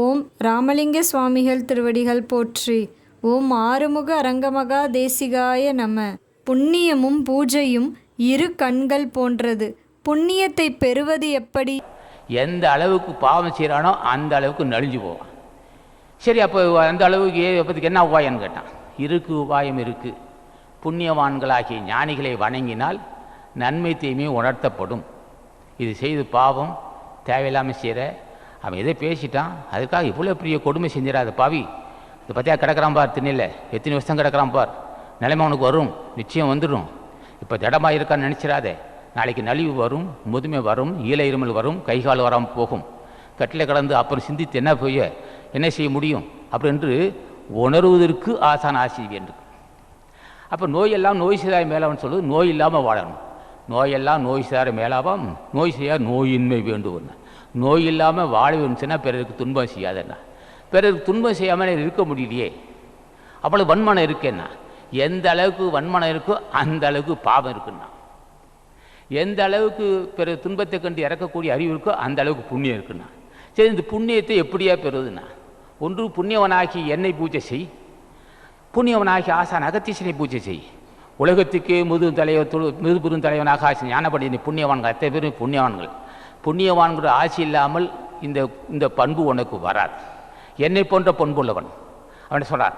ஓம் ராமலிங்க சுவாமிகள் திருவடிகள் போற்றி. ஓம் ஆறுமுக அரங்கமகா தேசிகாய நம. புண்ணியமும் பூஜையும் இரு கண்கள் போன்றது. புண்ணியத்தை பெறுவது எப்படி? எந்த அளவுக்கு பாவம் செய்கிறானோ அந்த அளவுக்கு நலிஞ்சு போவான். சரி அப்போ அந்த அளவுக்கு ஏ என்ன உபாயம்னு கேட்டான்? இருக்கு உபாயம் இருக்குது புண்ணியவான்களாகிய ஞானிகளை வணங்கினால் நன்மை தீமை உணர்த்தப்படும். இது செய்து பாவம் தேவையில்லாமல் செய்கிற அவன் எதை பேசிட்டான். அதுக்காக இவ்வளோ பெரிய கொடுமை செஞ்சிடாத பாவி. இதை பற்றியா கிடக்கிறான் பார் திண்ணில் எத்தனை வருஷம் கிடக்கிறான் பார். நிலைமை அவனுக்கு வரும். நிச்சயம் வந்துடும் இப்போ திடமாக இருக்கான்னு நினச்சிடாதே. நாளைக்கு நலிவு வரும் முதுமை வரும் ஈழ இருமல் வரும் கை கால் வராமல் போகும். கட்டில் கடந்து அப்புறம் சிந்தித்து என்ன போய் என்ன செய்ய முடியும்? அப்படின்று உணர்வதற்கு ஆசான ஆசி வேண்டும். அப்போ நோயெல்லாம் நோய் செய்தாய் மேலாவன் சொல்லுவது நோய் இல்லாமல் வாழணும். நோயெல்லாம் நோய் செய்தார மேலாவாம் நோய் செய்ய நோயின்மை வேண்டும் நோய் இல்லாமல் வாழ வேணுச்சுன்னா பிறருக்கு துன்பம் செய்யாதண்ணா. பிறருக்கு துன்பம் செய்யாமல் இருக்க முடியலையே. அவ்வளோ வன்மனம் இருக்கேன்னா எந்த அளவுக்கு வன்மனம் இருக்கோ அந்த அளவுக்கு பாவம் இருக்குன்னா எந்த அளவுக்கு பிற துன்பத்தை கண்டு இறக்கக்கூடிய அறிவு இருக்கோ அந்த அளவுக்கு புண்ணியம் இருக்குன்னா சரி இந்த புண்ணியத்தை எப்படியா பெறுதுன்னா ஒன்று புண்ணியவனாகி என்னை பூஜை செய். புண்ணியவனாகி ஆசான் அகத்தீசனை பூஜை செய். உலகத்துக்கே முது தலைவர் தொழு முதுபெரும் தலைவனாக ஆசி ஞானப்படி புண்ணியவான்கள் அத்தனை பேரும் புண்ணியவான்கள். புண்ணியவான்கிற ஆசி இல்லாமல் இந்த இந்த பண்பு உனக்கு வராது. என்னை போன்ற பண்புள்ளவன். அவன் சொல்கிறார்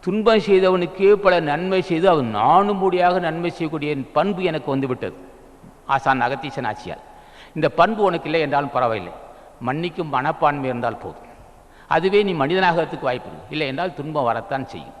துன்பம் செய்தவனுக்கே பல நன்மை செய்து அவன் நானும்படியாக நன்மை செய்யக்கூடிய பண்பு எனக்கு வந்துவிட்டது. ஆசான் அகத்தீசன் ஆட்சியால். இந்த பண்பு உனக்கு இல்லை என்றாலும் பரவாயில்லை. மன்னிக்கும் மனப்பான்மை இருந்தால் போதும். அதுவே நீ மனிதனாகிறதுக்கு வாய்ப்பு இல்லை என்றால் துன்பம் வரத்தான் செய்யும்.